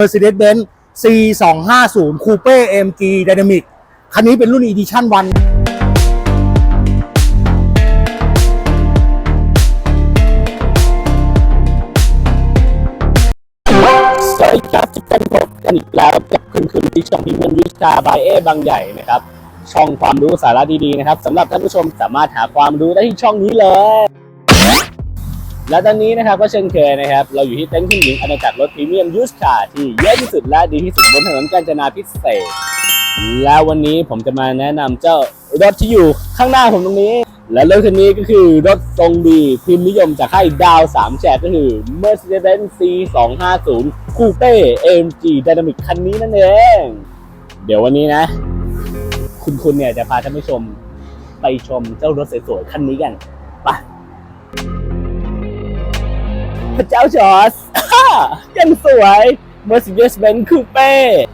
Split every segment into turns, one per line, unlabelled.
Mercedes-Benz C250 Coupe AMG Dynamic คันนี้เป็นรุ่น Edition 1
สวัสดีครับทุกท่านพบกันอีกแล้วกับคุณคุณที่ช่องพิมพ์วิชาบายเอบางใหญ่นะครับ ช่องความรู้สาระดีๆนะครับสำหรับท่านผู้ชมสามารถหาความรู้ได้ที่ช่องนี้เลย และตอนนี้นะครับก็เช่นเคยนะครับ เราอยู่ที่เต็นท์คุณหญิงอาณาจักรรถพรีเมียมยูสคาร์ที่เยอะที่สุดและดีที่สุดบนถนนกาญจนาพิเศษ แล้ววันนี้ผมจะมาแนะนำเจ้ารถที่อยู่ข้างหน้าผมตรงนี้ และรถคันนี้ก็คือรถทรงดีพิมพ์นิยมจากค่ายดาว3แฉกก็คือ Mercedes-Benz C250 Coupe AMG Dynamic คันนี้นั่นเอง เดี๋ยววันนี้นะ คุณคุณเนี่ยจะพาท่านผู้ชมไปชมเจ้ารถสวยๆคันนี้กัน พระเจ้าจอร์สยังสวย Mercedes-Benz Coupe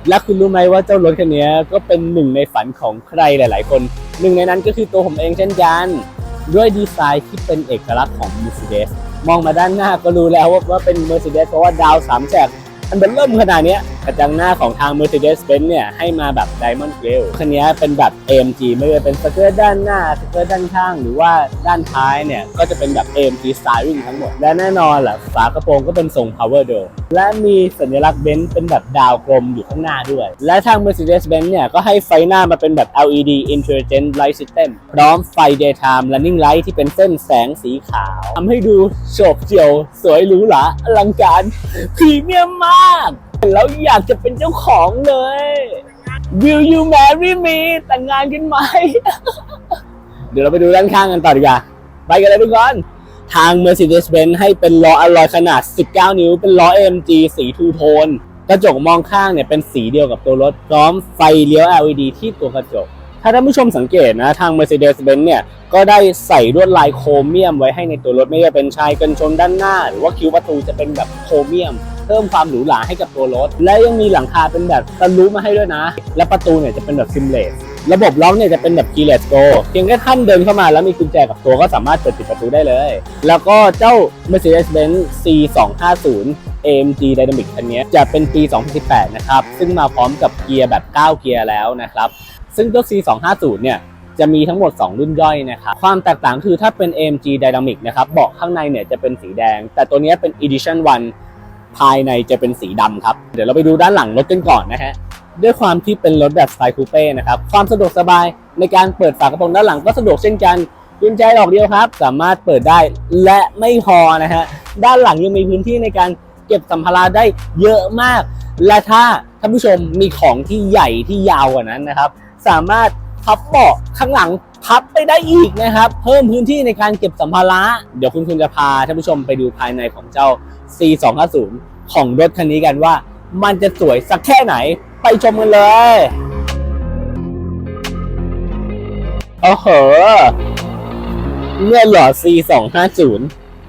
และคุณรู้ไหมว่าเจ้ารถคันนี้ก็เป็นหนึ่งในฝันของใครหลาย ๆ คน หนึ่งในนั้นก็คือตัวผมเองเช่นกัน ด้วยดีไซน์ที่เป็นเอกลักษณ์ของ Mercedes มองมาด้านหน้าก็รู้แล้วว่าเป็น Mercedes เพราะว่าดาวสามแฉกมันเป็นเริ่มขนาดนี้กระจังหน้าของทาง Mercedes-Benz เนี่ยให้มาแบบ Diamond Grille คันนี้เป็นแบบ AMG ไม่ว่าเป็นสเกิร์ตด้านหน้าสเกิร์ตด้านข้าง หรือว่าด้านท้ายเนี่ย ก็จะเป็นแบบ AMG Styling ทั้งหมด และแน่นอนแหละฝากระโปรงก็เป็นทรง Power Door และมีสัญลักษณ์เบนซ์เป็นแบบดาวกลมอยู่ข้างหน้าด้วย และทาง Mercedes-Benz เนี่ย ก็ให้ไฟหน้ามาเป็นแบบ LED Intelligent Light System พร้อมไฟ Daytime Running Light ที่เป็นเส้นแสงสีขาวทำให้ดูโฉบเฉี่ยว สวยหรูหราอลังการพรีเมียมมาก แล้วอยากจะเป็นเจ้าของเลย Will you marry me แต่งงานกันไหม เดี๋ยวเราไปดูด้านข้างกันต่อดีกว่า ไปกันเลยทุกคนทาง Mercedes-Benz ให้เป็นล้ออลลอยขนาด 19 นิ้ว เป็นล้อ AMG สีทูโทน กระจกมองข้างเนี่ยเป็นสีเดียวกับตัวรถ พร้อมไฟเลี้ยว LED ที่ตัวกระจก ถ้าท่านผู้ชมสังเกตนะ ทาง Mercedes-Benz เนี่ย ก็ได้ใส่ลวดลายโครเมียมไว้ให้ในตัวรถ ไม่ว่าเป็นชายกันชนด้านหน้า หรือว่าคิ้วประตูจะเป็นแบบโครเมียม เพิ่มความหรูหราให้กับตัวรถ และยังมีหลังคาเป็นแบบตะลุมาให้ด้วยนะ และประตูเนี่ยจะเป็นแบบซิมเลสระบบล็อกเนี่ยจะเป็นแบบ keyless go เพียงแค่ท่านเดินเข้ามาแล้วมีกุญแจกับตัวก็สามารถเปิดปิดประตูได้เลย แล้วก็เจ้า Mercedes-Benz C250 AMG Dynamic คันนี้จะเป็นปี 2018 นะครับ ซึ่งมาพร้อมกับเกียร์แบบ 9 เกียร์แล้วนะครับ ซึ่งตัว C250 เนี่ยจะมีทั้งหมด 2 รุ่นย่อยนะครับ ความแตกต่างคือถ้าเป็น AMG Dynamic นะครับเบาะข้างในเนี่ยจะเป็นสีแดง แต่ตัวนี้เป็น Edition 1 ภายในจะเป็นสีดำครับ เดี๋ยวเราไปดูด้านหลังรถกันก่อนนะฮะด้วยความที่เป็นรถแบบสไตล์คูเป้นะครับ ความสะดวกสบายในการเปิดฝากระโปรงด้านหลังก็สะดวกเช่นกันกุญแจดอกเดียวครับ สามารถเปิดได้และไม่พอนะฮะด้านหลังยังมีพื้นที่ในการเก็บสัมภาระได้เยอะมาก และถ้าท่านผู้ชมมีของที่ใหญ่ที่ยาวกว่านั้นนะครับ สามารถพับเบาะข้างหลัง พับไปได้อีกนะครับ เพิ่มพื้นที่ในการเก็บสัมภาระ เดี๋ยวคุณคุณจะพาท่านผู้ชมไปดูภายในของเจ้า C250 ของรถคันนี้กันว่า มันจะสวยสักแค่ไหนไปชมกันเลยโอ้โหเนี่ยเหรอ C250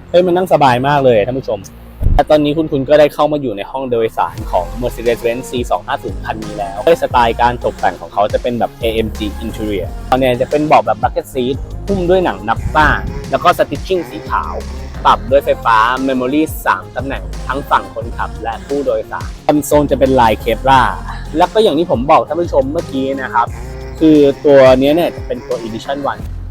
เฮ้ยมันนั่งสบายมากเลยท่านผู้ชม แต่ตอนนี้คุณคุณก็ได้เข้ามาอยู่ในห้องโดยสารของ Mercedes-Benz C250 คันนี้แล้วด้วยสไตล์การตกแต่งของเขาจะเป็นแบบ AMG Interior ตอนนี้จะเป็นเบาะแบบ bucket seat หุ้มด้วยหนังนับบ้างแล้วก็ stitching สีขาว ปรับด้วยไฟฟ้า Memory 3 ตำแหน่ง ทั้งฝั่งคนขับและผู้โดยสารคอนโซลจะเป็นลายเคปราแล้วก็อย่างที่ผมบอกท่านผู้ชมเมื่อกี้นะครับ คือตัวนี้เนี่ยจะเป็นตัว Edition 1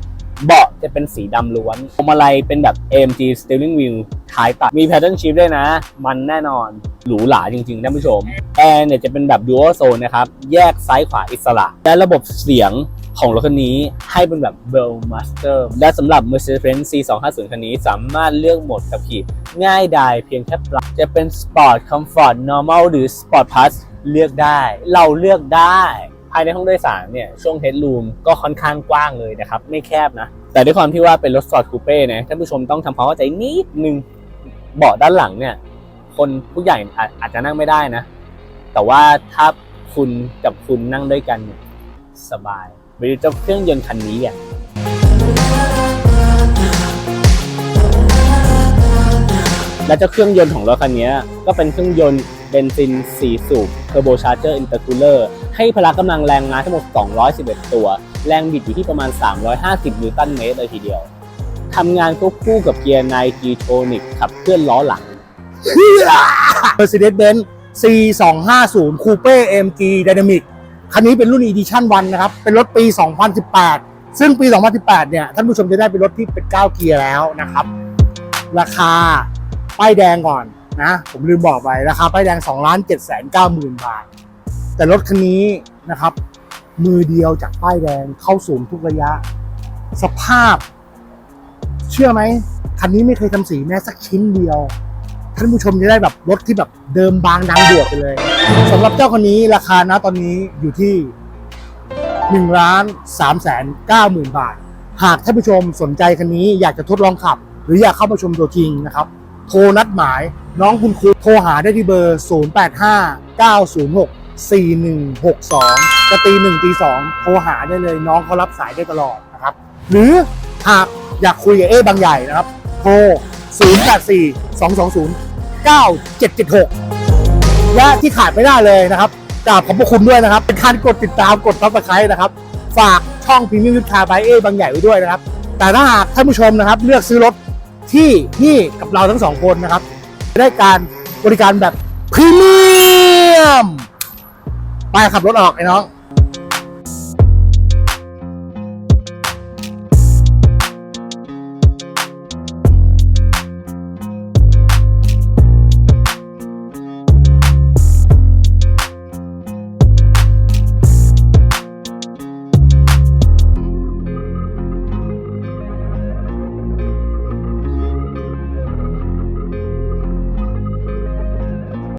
เบาะจะเป็นสีดำล้วนพวงมาลัยเป็นแบบ AMG Steering Wheel ท้ายตัด มี Pattern Shift ด้วยนะ มันแน่นอนหรูหราจริงๆท่านผู้ชม แอร์เนี่ยจะเป็นแบบ Dual Zone นะครับ แยกซ้ายขวาอิสระ และระบบเสียงของรถคันนี้ให้เป็นแบบ Bell Master และสำหรับ Mercedes-Benz C250 คันนี้สามารถเลือกโหมดขับขี่ง่ายดายเพียงแค่ปรับจะเป็น Sport Comfort Normal หรือ Sport Plus เลือกได้ เราเลือกได้ ภายในห้องโดยสารเนี่ยช่วงเฮดรูมก็ค่อนข้างกว้างเลยนะครับ ไม่แคบนะ แต่ด้วยความที่ว่าเป็นรถสปอร์ตคูเป้นะท่านผู้ชมต้องทำความเข้าใจนิดนึงเบาะด้านหลังเนี่ย คนผู้ใหญ่อาจจะนั่งไม่ได้นะ แต่ว่าถ้าคุณกับคุณนั่งด้วยกันเนี่ยสบายไปดูเจ้าเครื่องยนต์คันนี้กันและเจ้าเครื่องยนต์ของรถคันนี้ก็เป็นเครื่องยนต์เบนซิน 4 สูบเทอร์โบชาร์เจอร์อินเตอร์คูลเลอร์ ให้พละกำลังแรงม้าทั้งหมด 211 ตัว แรงบิดอยู่ที่ประมาณ 350 นิวตันเมตรเลยทีเดียวทำงานควบคู่กับเกียร์ไนจีโทนิกขับเคลื่อนล้อหลัง
Mercedes-Benz C 2 5 0 Coupe AMG Dynamic คันนี้เป็นรุ่น Edition 1 นะครับ เป็นรถปี 2018 ซึ่งปี 2018 เนี่ย ท่านผู้ชมจะได้เป็นรถที่เป็น 9 เกียร์แล้วนะครับ ราคา ป้ายแดงก่อนนะ ผมลืมบอกไป ราคาป้ายแดง 2 7 9 0 0 0 0 บาท แต่รถคันนี้นะครับ มือเดียวจากป้ายแดงเข้าศูนย์ทุกระยะ สภาพ เชื่อไหมคันนี้ไม่เคยทำสีแม้สักชิ้นเดียว ท่านผู้ชมจะได้แบบรถที่แบบเดิมบางดังเดือดไปเลยสำหรับเจ้าคันนี้ราคานะตอนนี้อยู่ที่1ล้าน3แสน9หมื่นบาท หากท่านผู้ชมสนใจคันนี้อยากจะทดลองขับ หรืออยากเข้ามาชมตัวจริงนะครับ โทรนัดหมายน้องคุณครูโทรหาได้ที่เบอร์ 4162จะตีหนึ่งตีสองโทรหาได้เลยน้องเขารับสายได้ตลอดนะครับ หรือหากอยากคุยกับเอ๊บางใหญ่นะครับ โทร 084 220 9776 และที่ขาดไม่ได้เลยนะครับกราบขอบพระคุณด้วยนะครับ เป็นการกดติดตามกดซับสไครต์นะครับ ฝากช่องพรีเมียมยุทธาบายเอบางใหญ่ไว้ด้วยนะครับ แต่ถ้าหากท่านผู้ชมนะครับ เลือกซื้อรถที่นี่กับเราทั้งสองคนนะครับจะได้การบริการแบบพรีเมียม ไปขับรถออกไอ้น้อง